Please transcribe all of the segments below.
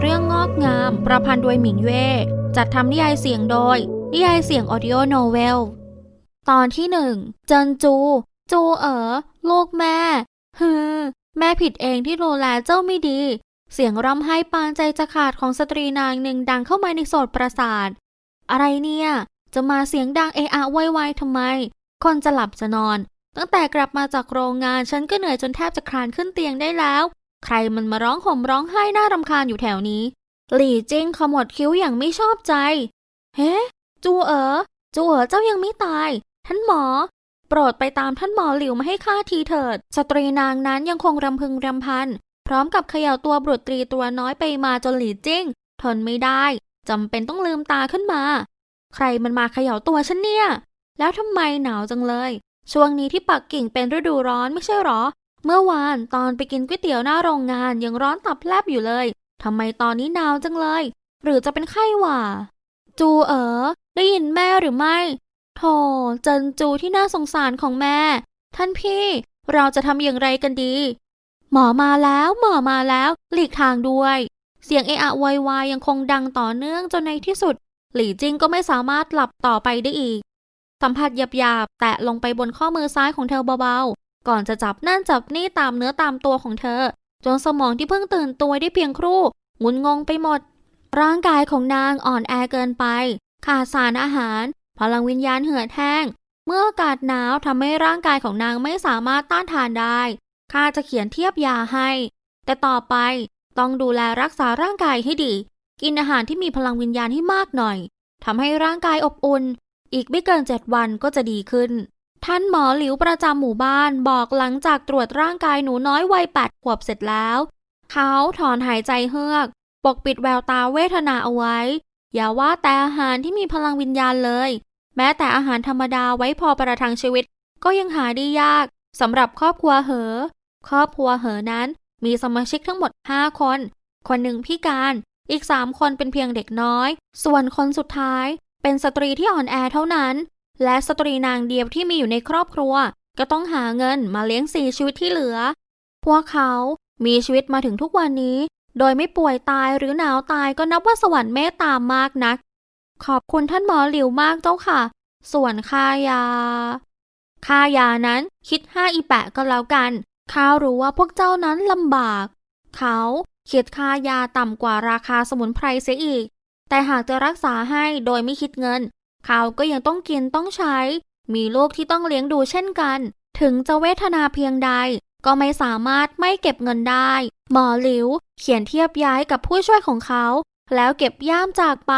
เรื่องงอกงาม ประพันธ์โดยหมิงเย่จัดทำนิยายเสียงโดย นิยายเสียงออดิโอโนเวล ตอนที่หนึ่งเจินจู จูเอ๋อลูกแม่ฮือแม่ผิดเองที่ดูแลเจ้าไม่ดี เสียงร่ำไห้ปานใจจะขาดของสตรีนางหนึ่งดังเข้ามาในโสดประสาท อะไรเนี่ย จะมาเสียงดังเอะอะไวไวทำไม คนจะหลับจะนอน ตั้งแต่กลับมาจากโรงงานฉันก็เหนื่อยจนแทบจะคลานขึ้นเตียงได้แล้ว ใครมันมาร้องห่มร้องไห้หน่ารำคาญอยู่แถวนี้ หลี่จิ้งขมวดคิ้วอย่างไม่ชอบใจ เฮ้จูเอ๋อจูเอ๋อเจ้ายังไม่ตาย ท่านหมอ โปรดไปตามท่านหมอหลิวมาให้ข้าทีเถิด สตรีนางนั้นยังคงรำพึงรำพัน พร้อมกับเขย่าตัวบุตรีตัวน้อยไปมาจนหลี่จิ้ง ทนไม่ได้จำเป็นต้องลืมตาขึ้นมา ใครมันมาเขย่าตัวฉันเนี่ย แล้วทำไมหนาวจังเลย ช่วงนี้ที่ปักกิ่งเป็นฤดูร้อนไม่ใช่หรอ เมื่อวานตอนไปกินก๋วยเตี๋ยวหน้าโรงงานยังร้อนตับแลบอยู่เลยทำไมตอนนี้หนาวจังเลย หรือจะเป็นไข้หว่า จูเอ๋อได้ยินแม่หรือไม่โธ่เจินจูที่น่าสงสารของแม่ ท่านพี่ เราจะทำอย่างไรกันดี หมอมาแล้วหมอมาแล้วหลีกทางด้วย เสียงเอะอะโวยวายยังคงดังต่อเนื่องจนในที่สุด หลี่จิงก็ไม่สามารถหลับต่อไปได้อีก สัมผัสหยาบๆแตะลงไปบนข้อมือซ้ายของเธอเบาๆ ก่อนจะจับนั่นจับนี่ตามเนื้อตามตัวของเธอ จนสมองที่เพิ่งตื่นตัวได้เพียงครู่งุนงงไปหมด ร่างกายของนางอ่อนแอเกินไป ขาดสารอาหาร พลังวิญญาณเหือดแห้ง เมื่ออากาศหนาวทำให้ร่างกายของนางไม่สามารถต้านทานได้ข้าจะเขียนเทียบยาให้ แต่ต่อไปต้องดูแลรักษาร่างกายให้ดี กินอาหารที่มีพลังวิญญาณให้มากหน่อยทำให้ร่างกายอบอุ่น อีกไม่เกินเจ็ดวันก็จะดีขึ้น ท่านหมอหลิวประจำหมู่บ้านบอกหลังจากตรวจร่างกายหนูน้อยวัยแปดขวบเสร็จแล้ว เขาถอนหายใจเฮือก ปกปิดแววตาเวทนาเอาไว้ อย่าว่าแต่อาหารที่มีพลังวิญญาณเลย แม้แต่อาหารธรรมดาไว้พอประทังชีวิต ก็ยังหาได้ยากสำหรับครอบครัวเหอ ครอบครัวเหอนั้นมีสมาชิกทั้งหมด 5 คน คนหนึ่งพิการ อีก 3 คนเป็นเพียงเด็กน้อย ส่วนคนสุดท้าย เป็นสตรีที่อ่อนแอเท่านั้น และสตรีนางเดียวที่มีอยู่ในครอบครัว ก็ต้องหาเงินมาเลี้ยงสี่ชีวิตที่เหลือ พวกเขามีชีวิตมาถึงทุกวันนี้ โดยไม่ป่วยตายหรือหนาวตายก็นับว่าสวรรค์เมตตามากนัก ขอบคุณท่านหมอหลิวมากเจ้าค่ะ ส่วนค่ายา ค่ายานั้นคิดห้าอีแปะก็แล้วกันข้ารู้ว่าพวกเจ้านั้นลำบาก เขาคิดค่ายาต่ำกว่าราคาสมุนไพรเสียอีก แต่หากจะรักษาให้โดยไม่คิดเงิน เขาก็ยังต้องกินต้องใช้ มีลูกที่ต้องเลี้ยงดูเช่นกัน ถึงจะเวทนาเพียงใด ก็ไม่สามารถไม่เก็บเงินได้ หมอหลิว เขียนเทียบย้ายกับผู้ช่วยของเขา แล้วเก็บย่ามจากไป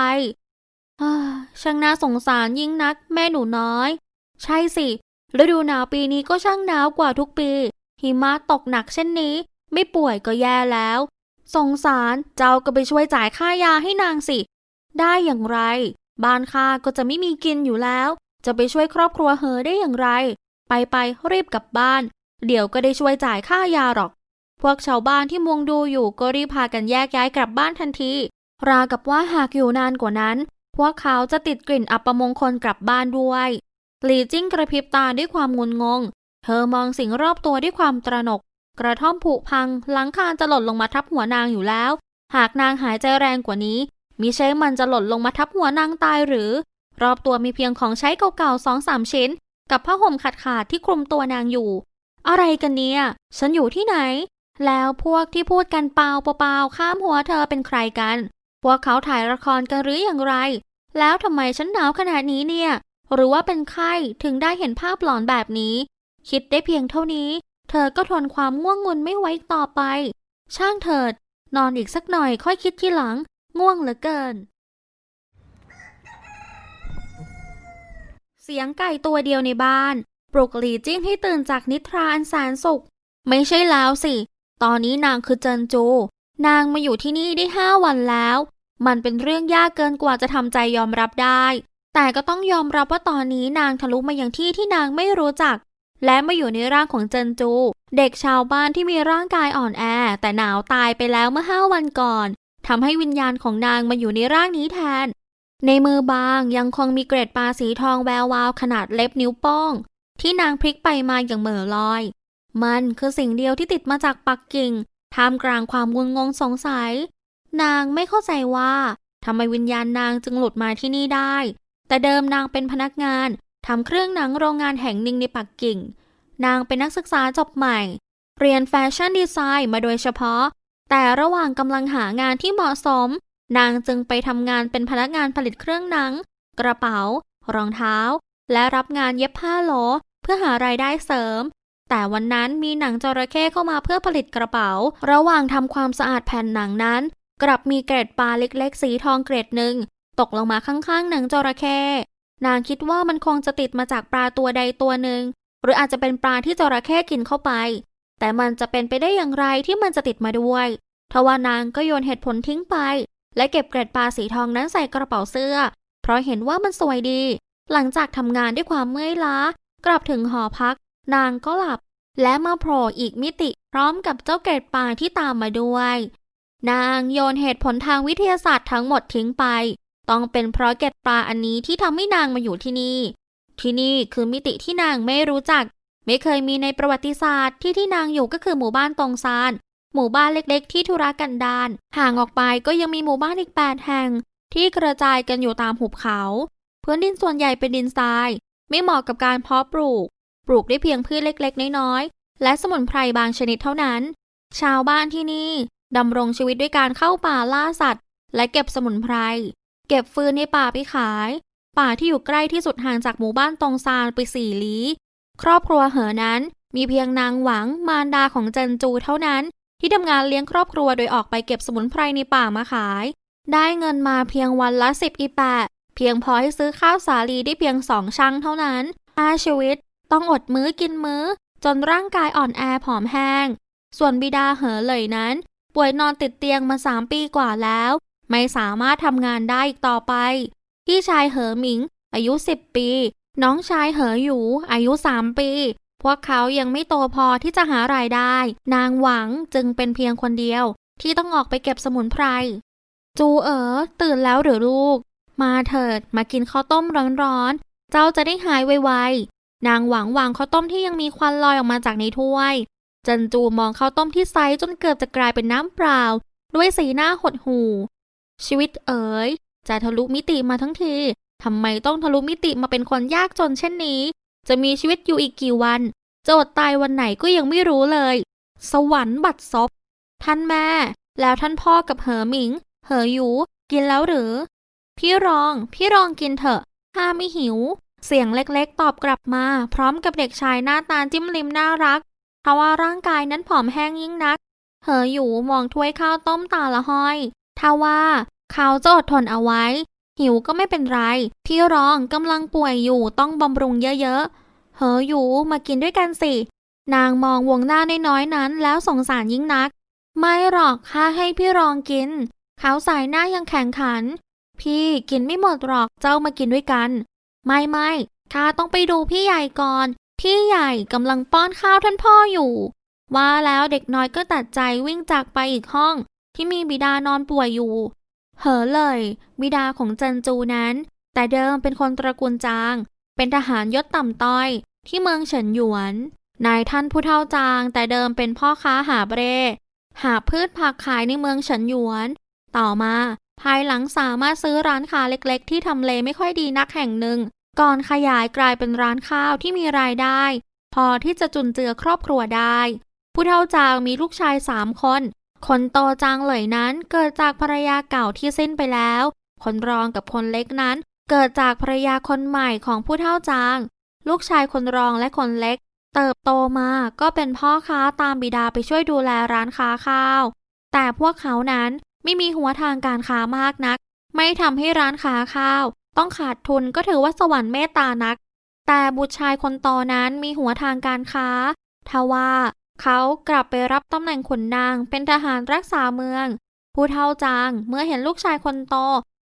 ช่างน่าสงสารยิ่งนักแม่หนูน้อย ใช่สิฤดูหนาวปีนี้ก็ช่างหนาวกว่าทุกปี หิมะตกหนักเช่นนี้ ไม่ป่วยก็แย่แล้ว สงสารเจ้าก็ไปช่วยจ่ายค่ายาให้นางสิ ได้อย่างไร บ้านข้าก็จะไม่มีกินอยู่แล้ว จะไปช่วยครอบครัวเฮอได้อย่างไร ไปไปรีบกลับบ้าน เดี๋ยวก็ได้ช่วยจ่ายค่ายาหรอก พวกชาวบ้านที่มุงดูอยู่ก็รีบพากันแยกย้ายกลับบ้านทันที ราวกับว่าหากอยู่นานกว่านั้น พวกเขาจะติดกลิ่นอัปมงคลกลับบ้านด้วยหลีจิ้งกระพริบตาด้วยความงุนงง เธอมองสิ่งรอบตัวด้วยความตระหนก กระท่อมผุพังหลังคาจะหล่นลงมาทับหัวนางอยู่แล้ว หากนางหายใจแรงกว่านี้ มิใช่มันจะหล่นลงมาทับหัวนางตายหรือ รอบตัวมีเพียงของใช้เก่าๆสองสามชิ้น กับผ้าห่มขาดๆที่คลุมตัวนางอยู่ อะไรกันเนี่ย ฉันอยู่ที่ไหน แล้วพวกที่พูดกันเปล่าเปล่าๆข้ามหัวเธอเป็นใครกัน พวกเขาถ่ายละครกันหรืออย่างไร แล้วทำไมฉันหนาวขนาดนี้เนี่ย หรือว่าเป็นไข้ถึงได้เห็นภาพหลอนแบบนี้ คิดได้เพียงเท่านี้ เธอก็ทนความง่วงงุนไม่ไหวต่อไป ช่างเถิด นอนอีกสักหน่อยค่อยคิดทีหลัง ง่วงเหลือเกิน เสียงไก่ตัวเดียวในบ้าน ปลุกหลีจิ้งให้ตื่นจากนิทราอันแสนสุข ไม่ใช่แล้วสิ ตอนนี้นางคือเจินจู นางมาอยู่ที่นี่ได้ห้าวันแล้ว มันเป็นเรื่องยากเกินกว่าจะทำใจยอมรับได้ แต่ก็ต้องยอมรับว่าตอนนี้นางทะลุมาอย่างที่ที่นางไม่รู้จัก และมาอยู่ในร่างของเจินจู เด็กชาวบ้านที่มีร่างกายอ่อนแอ แต่หนาวตายไปแล้วเมื่อห้าวันก่อน ทำให้วิญญาณของนางมาอยู่ในร่างนี้แทน ในมือบางยังคงมีเกร็ดปลาสีทองแวววาวขนาดเล็บนิ้วโป้ง ที่นางพลิกไปมาอย่างเหม่อลอย มันคือสิ่งเดียวที่ติดมาจากปักกิ่งท่ามกลางความงุนงงสงสัย นางไม่เข้าใจว่าทำไมวิญญาณนางจึงหลุดมาที่นี่ได้ แต่เดิมนางเป็นพนักงานทำเครื่องหนังโรงงานแห่งหนึ่งในปักกิ่ง นางเป็นนักศึกษาจบใหม่ เรียนแฟชั่นดีไซน์มาโดยเฉพาะ แต่ระหว่างกำลังหางานที่เหมาะสม นางจึงไปทำงานเป็นพนักงานผลิตเครื่องหนัง กระเป๋า รองเท้า และรับงานเย็บผ้าโหลเพื่อหารายได้เสริม แต่วันนั้นมีหนังจระเข้เข้ามาเพื่อผลิตกระเป๋า ระหว่างทำความสะอาดแผ่นหนังนั้น กลับมีเกร็ดปลาเล็กๆ สีทองเกร็ดหนึ่งตกลงมาข้างๆ หนังจระเข้นางคิดว่ามันคงจะติดมาจากปลาตัวใดตัวหนึ่งหรืออาจจะเป็นปลาที่จระเข้กินเข้าไป แต่มันจะเป็นไปได้อย่างไรที่มันจะติดมาด้วยทว่านางก็โยนเหตุผลทิ้งไป และเก็บเกร็ดปลาสีทองนั้นใส่กระเป๋าเสื้อ เพราะเห็นว่ามันสวยดี หลังจากทำงานด้วยความเมื่อยล้า กลับถึงหอพัก นางก็หลับ และมาโผล่อีกมิติพร้อมกับเจ้าเกร็ดปลาที่ตามมาด้วย นางโยนเหตุผลทางวิทยาศาสตร์ทั้งหมดทิ้งไป ต้องเป็นเพราะเกร็ดปลาอันนี้ที่ทำให้นางมาอยู่ที่นี่ ที่นี่คือมิติที่นางไม่รู้จัก ไม่เคยมีในประวัติศาสตร์ที่ที่นางอยู่ก็คือหมู่บ้านตรงซาน หมู่บ้านเล็กๆ ที่ธุรกันดารห่างออกไปก็ยังมีหมู่บ้านอีก 8 แห่ง ที่กระจายกันอยู่ตามหุบเขาพื้นดินส่วนใหญ่เป็นดินทราย ไม่เหมาะกับการเพาะปลูก ปลูกได้เพียงพืชเล็กๆ น้อยๆ และสมุนไพรบางชนิดเท่านั้น ชาวบ้านที่นี่ดำรงชีวิตด้วยการเข้าป่าล่าสัตว์ และเก็บสมุนไพร เก็บฟืนในป่าไปขาย ป่าที่อยู่ใกล้ที่สุดห่างจากหมู่บ้านตรงซานไปสี่ลี้ ครอบครัวเหอนั้น มีเพียงนางหวังมารดาของเจินจูเท่านั้น ที่ทำงานเลี้ยงครอบครัวโดยออกไปเก็บสมุนไพรในป่ามาขาย ได้เงินมาเพียงวันละสิบอีแปะเพียงพอให้ซื้อข้าวสาลีได้เพียงสองชั่งเท่านั้นอาชีวิตต้องอดมื้อกินมื้อ จนร่างกายอ่อนแอผอมแห้ง ส่วนบิดาเหอเลยนั้น ป่วยนอนติดเตียงมาสามปีกว่าแล้ว ไม่สามารถทำงานได้อีกต่อไป พี่ชายเหอหมิง อายุสิบปี น้องชายเหออยู่ อายุสามปี พวกเขายังไม่โตพอที่จะหารายได้ นางหวังจึงเป็นเพียงคนเดียว ที่ต้องออกไปเก็บสมุนไพร จูเอ๋อตื่นแล้วหรือลูก มาเถิดมากินข้าวต้มร้อนๆ เจ้าจะได้หายไวๆ นางหวังวางข้าวต้มที่ยังมีควันลอยออกมาจากในถ้วย จันจูมองข้าวต้มที่ไซส์จนเกือบจะกลายเป็นน้ำเปล่า ด้วยสีหน้าหดหู่ชีวิตเอ๋ยจะทะลุมิติมาทั้งที ทำไมต้องทะลุมิติมาเป็นคนยากจนเช่นนี้ จะมีชีวิตอยู่อีกกี่วัน จะอดตายวันไหนก็ยังไม่รู้เลย สวรรค์บัดซบท่านแม่ แล้วท่านพ่อกับเหอหมิง เหอหยูกินแล้วหรือ พี่รอง พี่รองกินเถอะข้าไม่หิว เสียงเล็กๆตอบกลับมา พร้อมกับเด็กชายหน้าตาจิ้มลิมน่ารักเพราะว่าร่างกายนั้นผอมแห้งยิ่งนัก เหอหยูมองถ้วยข้าวต้มตาละห้อย ถ้าว่าเขาจะอดทนเอาไว้ หิวก็ไม่เป็นไร พี่รองกำลังป่วยอยู่ต้องบำรุงเยอะๆ เหอหยูมากินด้วยกันสิ นางมองวงหน้าน้อยๆนั้นแล้วสงสารยิ่งนัก ไม่หรอกข้าให้พี่รองกิน เขาสายหน้ายังแข็งขัน พี่กินไม่หมดหรอกเจ้ามากินด้วยกัน ไม่ไม่ข้าต้องไปดูพี่ใหญ่ก่อน พี่ใหญ่กำลังป้อนข้าวท่านพ่ออยู่ ว่าแล้วเด็กน้อยก็ตัดใจวิ่งจากไปอีกห้อง ที่มีบิดานอนป่วยอยู่ เหอเลย บิดาของเจินจูนั้น แต่เดิมเป็นคนตระกูลจาง เป็นทหารยศต่ำต้อย ที่เมืองเฉินหยวน นายท่านผู้เฒ่าจาง แต่เดิมเป็นพ่อค้าหาเบรหาพืชผักขายในเมืองเฉินหยวน ต่อมา ภายหลังสามารถซื้อร้านค้าเล็กๆ ที่ทำเลไม่ค่อยดีนักแห่งหนึ่ง ก่อนขยายกลายเป็นร้านข้าวที่มีรายได้ พอที่จะจุนเจือครอบครัวได้ ผู้เฒ่าจางมีลูกชายสามคน คนโตจางเหลยนั้นเกิดจากภรรยาเก่าที่สิ้นไปแล้ว คนรองกับคนเล็กนั้น เกิดจากภรรยาคนใหม่ของผู้เฒ่าจาง ลูกชายคนรองและคนเล็ก เติบโตมาก็เป็นพ่อค้าตามบิดาไปช่วยดูแลร้านค้าข้าว แต่พวกเขานั้นไม่มีหัวทางการค้ามากนัก ไม่ทำให้ร้านค้าข้าว ต้องขาดทุนก็ถือว่าสวรรค์เมตตานัก แต่บุตรชายคนโตนั้นมีหัวทางการค้าทว่า เขากลับไปรับตำแหน่งขุนนางเป็นทหารรักษาเมือง ผู้เฒ่าจางเมื่อเห็นลูกชายคนโต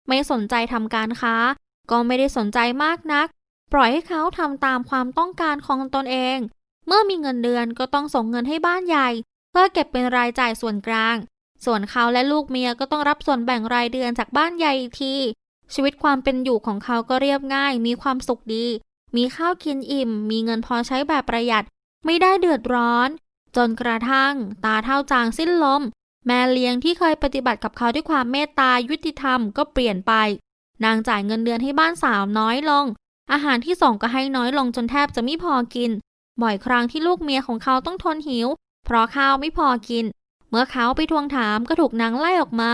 ไม่สนใจทำการค้า ก็ไม่ได้สนใจมากนัก ปล่อยให้เขาทำตามความต้องการของตนเอง เมื่อมีเงินเดือนก็ต้องส่งเงินให้บ้านใหญ่ เพื่อเก็บเป็นรายจ่ายส่วนกลาง ส่วนเขาและลูกเมียก็ต้องรับส่วนแบ่งรายเดือนจากบ้านใหญ่อีกทีชีวิตความเป็นอยู่ของเขาก็เรียบง่าย มีความสุขดี มีข้าวกินอิ่ม มีเงินพอใช้แบบประหยัด ไม่ได้เดือดร้อน จนกระทั่ง ตาเท่าจางสิ้นลม แม่เลี้ยงที่เคยปฏิบัติกับเขาด้วยความเมตตายุติธรรมก็เปลี่ยนไป นางจ่ายเงินเดือนให้บ้านสาวน้อยลง อาหารที่ส่งก็ให้น้อยลงจนแทบจะไม่พอกิน บ่อยครั้งที่ลูกเมียของเขาต้องทนหิว เพราะข้าวไม่พอกิน เมื่อเขาไปทวงถามก็ถูกนางไล่ออกมา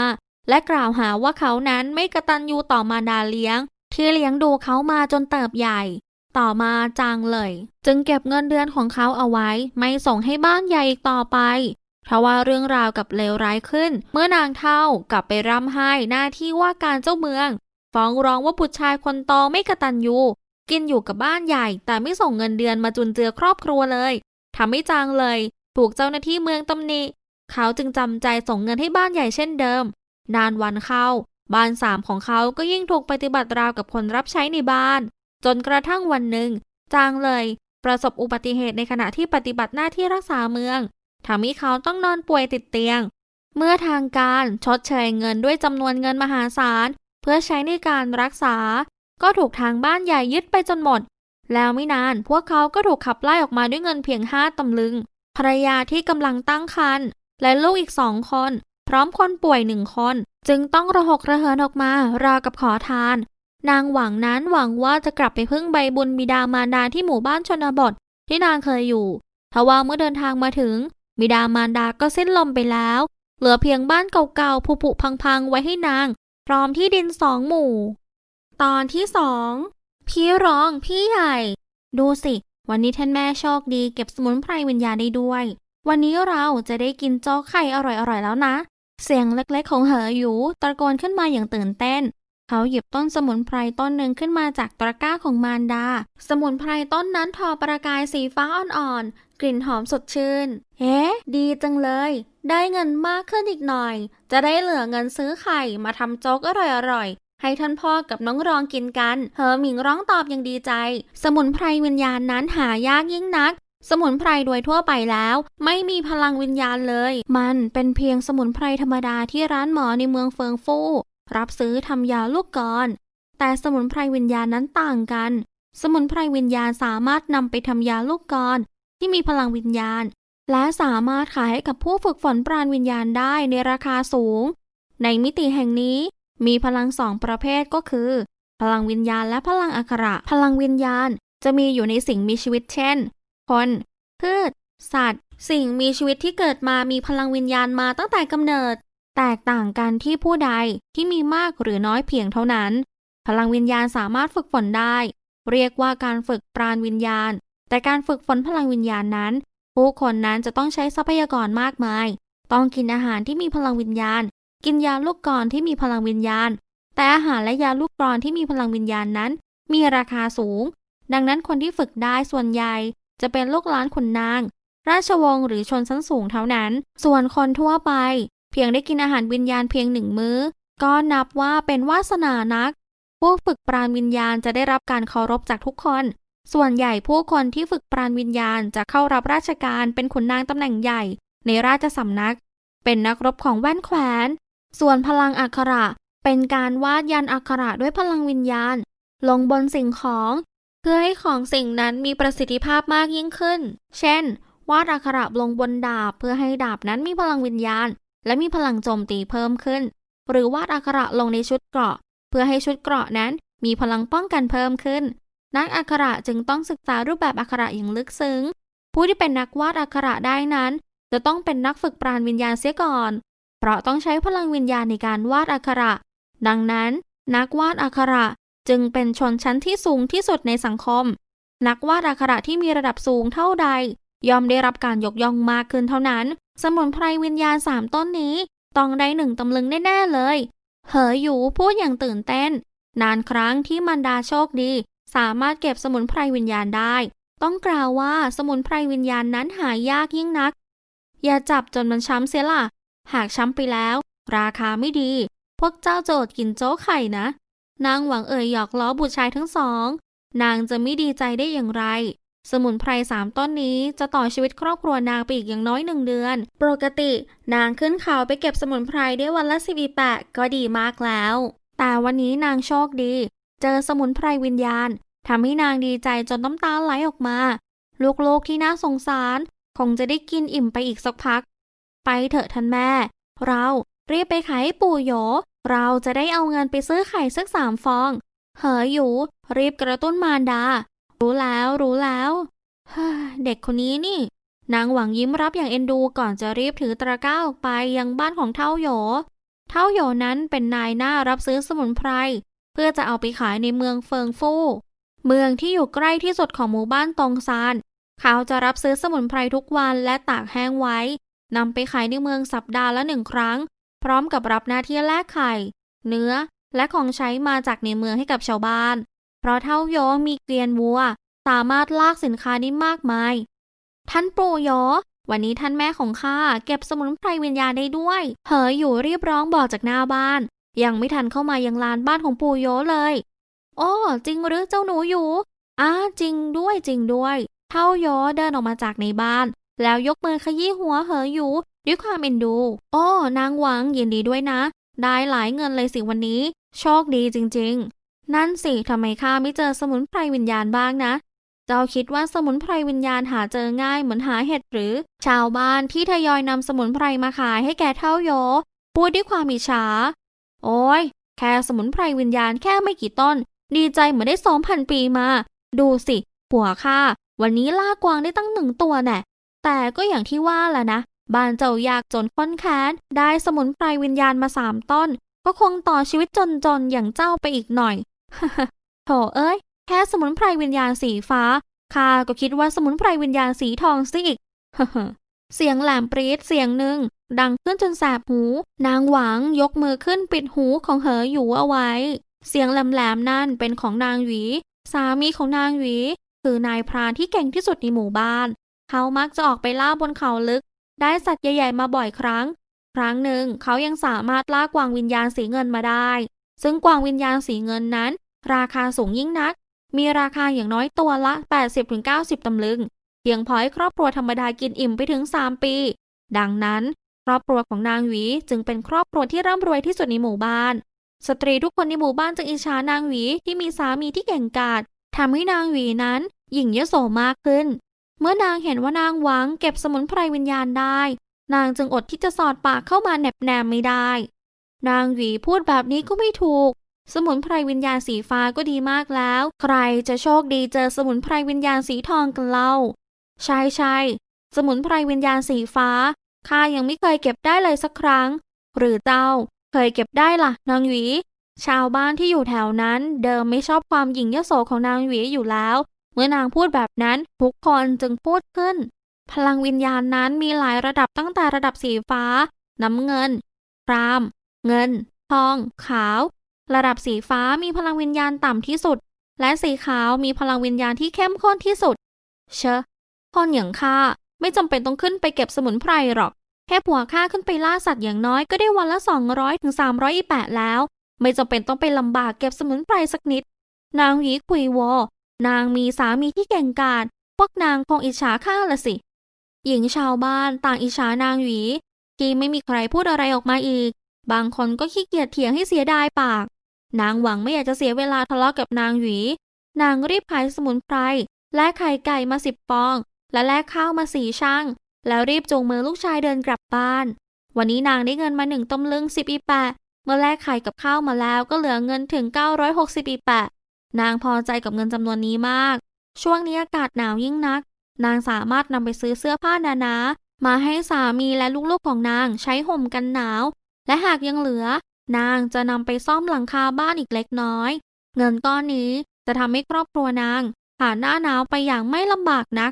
และกล่าวหาว่าเขานั้นไม่กระตันยูต่อมารดาเลี้ยง ที่เลี้ยงดูเขามาจนเติบใหญ่ ต่อมาจางเลย จึงเก็บเงินเดือนของเขาเอาไว้ ไม่ส่งให้บ้านใหญ่อีกต่อไป เพราะว่าเรื่องราวกับเลวร้ายขึ้น เมื่อนางเท่ากลับไปร่ำไห้หน้าที่ว่าการเจ้าเมือง ฟ้องร้องว่าบุตรชายคนโตไม่กระตันยูกินอยู่กับบ้านใหญ่ แต่ไม่ส่งเงินเดือนมาจุนเจือครอบครัวเลยทำให้จางเลย ถูกเจ้าหน้าที่เมืองตำหนิเขาจึงจำใจส่งเงินให้บ้านใหญ่เช่นเดิม นานวันเข้า บ้านสามของเขาก็ยิ่งถูกปฏิบัติราวกับคนรับใช้ในบ้าน จนกระทั่งวันหนึ่ง จางเลยประสบอุบัติเหตุในขณะที่ปฏิบัติหน้าที่รักษาเมืองทำให้เขาต้องนอนป่วยติดเตียง เมื่อทางการชดเชยเงินด้วยจำนวนเงินมหาศาล เพื่อใช้ในการรักษา ก็ถูกทางบ้านใหญ่ยึดไปจนหมด แล้วไม่นานพวกเขาก็ถูกขับไล่ออกมาด้วยเงินเพียงห้าตำลึง ภรรยาที่กำลังตั้งครรภ์และลูกอีกสองคน พร้อมคนป่วยหนึ่งคน จึงต้องระหกระเหินออกมาราวกับขอทาน นางหวังนั้นหวังว่าจะกลับไปพึ่งใบบุญบิดามารดาที่หมู่บ้านชนบทที่นางเคยอยู่ทว่าเมื่อเดินทางมาถึง บิดามารดาก็สิ้นลมไปแล้ว เหลือเพียงบ้านเก่าๆผุๆพังๆไว้ให้นาง พร้อมที่ดินสองหมู่ ตอนที่สองพี่ร้องพี่ใหญ่ ดูสิ วันนี้ท่านแม่โชคดีเก็บสมุนไพรวิญญาณได้ด้วย วันนี้เราจะได้กินโจ๊กไข่อร่อยๆแล้วนะ เสียงเล็กๆของเหออยู่ตะโกนขึ้นมาอย่างตื่นเต้น เขาหยิบต้นสมุนไพรต้นหนึ่งขึ้นมาจากตะกร้าของมารดา สมุนไพรต้นนั้นทอประกายสีฟ้าอ่อนๆ กลิ่นหอมสดชื่น เอ๊ะ ดีจังเลย ได้เงินมากขึ้นอีกหน่อย จะได้เหลือเงินซื้อไข่มาทำโจ๊กอร่อยๆให้ท่านพ่อกับน้องรองกินกันเหอหมิงร้องตอบอย่างดีใจ สมุนไพรวิญญาณนั้นหายากยิ่งนัก สมุนไพรโดยทั่วไปแล้ว ไม่มีพลังวิญญาณเลย มันเป็นเพียงสมุนไพรธรรมดาที่ร้านหมอในเมืองเฟิงฟู่ รับซื้อทำยาลูกกรอนแต่สมุนไพรวิญญาณนั้นต่างกัน สมุนไพรวิญญาณสามารถนำไปทำยาลูกกรอนที่มีพลังวิญญาณ และสามารถขายให้กับผู้ฝึกฝนปราณวิญญาณได้ในราคาสูง ในมิติแห่งนี้มีพลังสองประเภทก็คือ พลังวิญญาณและพลังอักระ พลังวิญญาณจะมีอยู่ในสิ่งมีชีวิตเช่น คน พืช สัตว์ สิ่งมีชีวิตที่เกิดมามีพลังวิญญาณมาตั้งแต่กำเนิด แตกต่างกันที่ผู้ใดที่มีมากหรือน้อยเพียงเท่านั้น พลังวิญญาณสามารถฝึกฝนได้ เรียกว่าการฝึกปราณวิญญาณ แต่การฝึกฝนพลังวิญญาณนั้น ผู้คนนั้นจะต้องใช้ทรัพยากรมากมาย ต้องกินอาหารที่มีพลังวิญญาณ กินยาลูกกรอนที่มีพลังวิญญาณ แต่อาหารและยาลูกกรอนที่มีพลังวิญญาณนั้น มีราคาสูง ดังนั้นคนที่ฝึกได้ส่วนใหญ่ จะเป็นลูกหลานขุนนาง ราชวงศ์หรือชนชั้นสูงเท่านั้น ส่วนคนทั่วไป เพียงได้กินอาหารวิญญาณเพียงหนึ่งมื้อ ก็นับว่าเป็นวาสนานัก ผู้ฝึกปราณวิญญาณจะได้รับการเคารพจากทุกคน ส่วนใหญ่ผู้คนที่ฝึกปราณวิญญาณจะเข้ารับราชการเป็นขุนนางตำแหน่งใหญ่ ในราชสำนัก เป็นนักรบของแว่นแคว้นส่วนพลังอักขระ เป็นการวาดยันอักขระด้วยพลังวิญญาณ ลงบนสิ่งของเพื่อให้ของสิ่งนั้นมีประสิทธิภาพมากยิ่งขึ้น เช่น วาดอักขระลงบนดาบเพื่อให้ดาบนั้นมีพลังวิญญาณ และมีพลังโจมตีเพิ่มขึ้น หรือวาดอักขระลงในชุดเกราะ เพื่อให้ชุดเกราะนั้นมีพลังป้องกันเพิ่มขึ้น นักอักขระจึงต้องศึกษารูปแบบอักขระอย่างลึกซึ้ง ผู้ที่เป็นนักวาดอักขระได้นั้น จะต้องเป็นนักฝึกปราณวิญญาณเสียก่อน เพราะต้องใช้พลังวิญญาณในการวาดอักขระ ดังนั้น นักวาดอักขระจึงเป็นชนชั้นที่สูงที่สุดในสังคม นักวาดอักขระที่มีระดับสูงเท่าใด ย่อมได้รับการยกย่องมากขึ้นเท่านั้น สมุนไพรวิญญาณสามต้นนี้ ต้องได้หนึ่งตำลึงแน่ๆเลย เหออยู่พูดอย่างตื่นเต้น นานครั้งที่มันดาโชคดี สามารถเก็บสมุนไพรวิญญาณได้ ต้องกล่าวว่าสมุนไพรวิญญาณนั้นหายากยิ่งนัก อย่าจับจนมันช้ำเสียล่ะ หากช้ำไปแล้ว ราคาไม่ดี พวกเจ้าโจดกินโจ๊กไข่นะ นางหวังเอ่ยหยอกล้อบุตรชายทั้งสอง นางจะไม่ดีใจได้อย่างไร สมุนไพรสามต้นนี้จะต่อชีวิตครอบครัวนางไปอีกอย่างน้อยหนึ่งเดือน ปกติ นางขึ้นเขาไปเก็บสมุนไพรได้วันละสิบอีแปะก็ดีมากแล้ว แต่วันนี้นางโชคดี เจอสมุนไพรวิญญาณทำให้นางดีใจจนน้ำตาไหลออกมา ลูกๆที่น่าสงสาร คงจะได้กินอิ่มไปอีกสักพัก ไปเถอะท่านแม่ เรารีบไปขายให้ปู่โย เราจะได้เอาเงินไปซื้อไข่สักสามฟอง เหออยู่ รีบกระตุ้นมารดา รู้แล้วรู้แล้วเด็กคนนี้นี่ นางหวังยิ้มรับอย่างเอ็นดูก่อนจะรีบถือตะกร้าออกไปยังบ้านของเท่าโยเท่าโยนั้นเป็นนายหน้ารับซื้อสมุนไพร เพื่อจะเอาไปขายในเมืองเฟิงฟู่ เมืองที่อยู่ใกล้ที่สุดของหมู่บ้านตองซาน เขาจะรับซื้อสมุนไพรทุกวันและตากแห้งไว้นำไปขายในเมืองสัปดาห์ละหนึ่งครั้ง พร้อมกับรับหน้าที่แลกไข่ เนื้อและของใช้มาจากในเมืองให้กับชาวบ้าน เพราะเท่าโยมีเกวียนวัว สามารถลากสินค้าได้มากมาย ท่านปู่โยวันนี้ท่านแม่ของข้าเก็บสมุนไพรวิญญาณได้ด้วย เหออยู่รีบร้องบอกจากหน้าบ้าน ยังไม่ทันเข้ามายังลานบ้านของปู่โยเลย โอ้จริงหรือเจ้าหนูอยู่อ้าจริงด้วยจริงด้วย เท่าโยเดินออกมาจากในบ้าน แล้วยกมือขยี้หัวเหออยู่ด้วยความเอ็นดู โอ้ นางหวังยินดีด้วยนะ ได้หลายเงินเลยสิวันนี้ โชคดีจริง นั่นสิทำไมข้าไม่เจอสมุนไพรวิญญาณบ้างนะ เจ้าคิดว่าสมุนไพรวิญญาณหาเจอง่ายเหมือนหาเห็ดหรือ ชาวบ้านที่ทยอยนำสมุนไพรมาขายให้แกเท่าโย พูดด้วยความอิจฉา โอ้ย แค่สมุนไพรวิญญาณแค่ไม่กี่ต้น ดีใจเหมือนได้สองพันปีมา ดูสิผัวข้าวันนี้ล่ากวางได้ตั้งหนึ่งตัวแน่แต่ก็อย่างที่ว่าแหละนะบ้านเจ้ายากจนค้นแค้น ได้สมุนไพรวิญญาณมาสามต้น ก็คงต่อชีวิตจนๆอย่างเจ้าไปอีกหน่อย โถเอ้ย แค่สมุนไพรวิญญาณสีฟ้าข้าก็คิดว่าสมุนไพรวิญญาณสีทองซิอีก เสียงแหลมปรีดเสียงหนึ่ง ดังขึ้นจนแสบหู นางหวังยกมือขึ้นปิดหูของเหออยู่เอาไว้ เสียงแหลมๆนั่นเป็นของนางหวี สามีของนางหวี คือนายพรานที่เก่งที่สุดในหมู่บ้าน เขามักจะออกไปล่าบนเขาลึก ได้สัตว์ใหญ่ๆมาบ่อยครั้ง ครั้งหนึ่งเขายังสามารถล่ากวางวิญญาณสีเงินมาได้ ซึ่งกวางวิญญาณสีเงินนั้น ราคาสูงยิ่งนัก มีราคาอย่างน้อยตัวละ 80-90 ตำลึง เพียงพอให้ครอบครัวธรรมดากินอิ่มไปถึง 3 ปี ดังนั้น ครอบครัวของนางหวีจึงเป็นครอบครัวที่ร่ำรวยที่สุดในหมู่บ้าน สตรีทุกคนในหมู่บ้านจึงอิจฉานางหวีที่มีสามีที่เก่งกาจทำให้นางหวีนั้นหยิ่งยโสมากขึ้น เมื่อนางเห็นว่านางหวังเก็บสมุนไพรวิญญาณได้ นางจึงอดที่จะสอดปากเข้ามาแนบแนมไม่ได้ นางหวีพูดแบบนี้ก็ไม่ถูก สมุนไพรวิญญาณสีฟ้าก็ดีมากแล้ว ใครจะโชคดีเจอสมุนไพรวิญญาณสีทองกันเล่า ใช่ใช่สมุนไพรวิญญาณสีฟ้าข้ายังไม่เคยเก็บได้เลยสักครั้ง หรือเจ้าเคยเก็บได้ล่ะ นางหวี ชาวบ้านที่อยู่แถวนั้น เดิมไม่ชอบความหยิ่งยโสของนางหวีอยู่แล้ว เมื่อนางพูดแบบนั้นทุกคนจึงพูดขึ้น พลังวิญญาณนั้นมีหลายระดับตั้งแต่ระดับสีฟ้า น้ำเงินคราม เงิน ทอง ขาว ระดับสีฟ้ามีพลังวิญญาณต่ำที่สุด และสีขาวมีพลังวิญญาณที่เข้มข้นที่สุด เชอะคนอย่างข้าไม่จำเป็นต้องขึ้นไปเก็บสมุนไพรหรอก แค่ผัวข้าขึ้นไปล่าสัตว์อย่างน้อยก็ได้วันละ 200ถึง300อีแปะแล้ว ไม่จำเป็นต้องไปลำบากเก็บสมุนไพรสักนิด นางหวีคุยวอนางมีสามีที่เก่งกาจพวกนางคงอิจฉาข้าละสิ หญิงชาวบ้านต่างอิจฉานางหวีที่ไม่มีใครพูดอะไรออกมาอีก บางคนก็ขี้เกียจเถียงให้เสียดายปาก นางหวังไม่อยากจะเสียเวลาทะเลาะกับนางหวี นางรีบขายสมุนไพรและไข่ไก่มาสิบฟอง และแลกข้าวมาสี่ช่าง แล้วรีบจูงมือลูกชายเดินกลับบ้าน วันนี้นางได้เงินมาหนึ่งต้มลึงสิบอีแปะเมื่อแลกไข่กับข้าวมาแล้วก็เหลือเงินถึง 960 อีแปะ นางพอใจกับเงินจำนวนนี้มาก ช่วงนี้อากาศหนาวยิ่งนัก นางสามารถนำไปซื้อเสื้อผ้านานาๆมาให้สามีและลูกๆของนางใช้ห่มกันหนาว และหากยังเหลือ นางจะนำไปซ่อมหลังคาบ้านอีกเล็กน้อย เงินก้อนนี้จะทำให้ครอบครัวนางผ่านหน้าหนาวไปอย่างไม่ลำบากนัก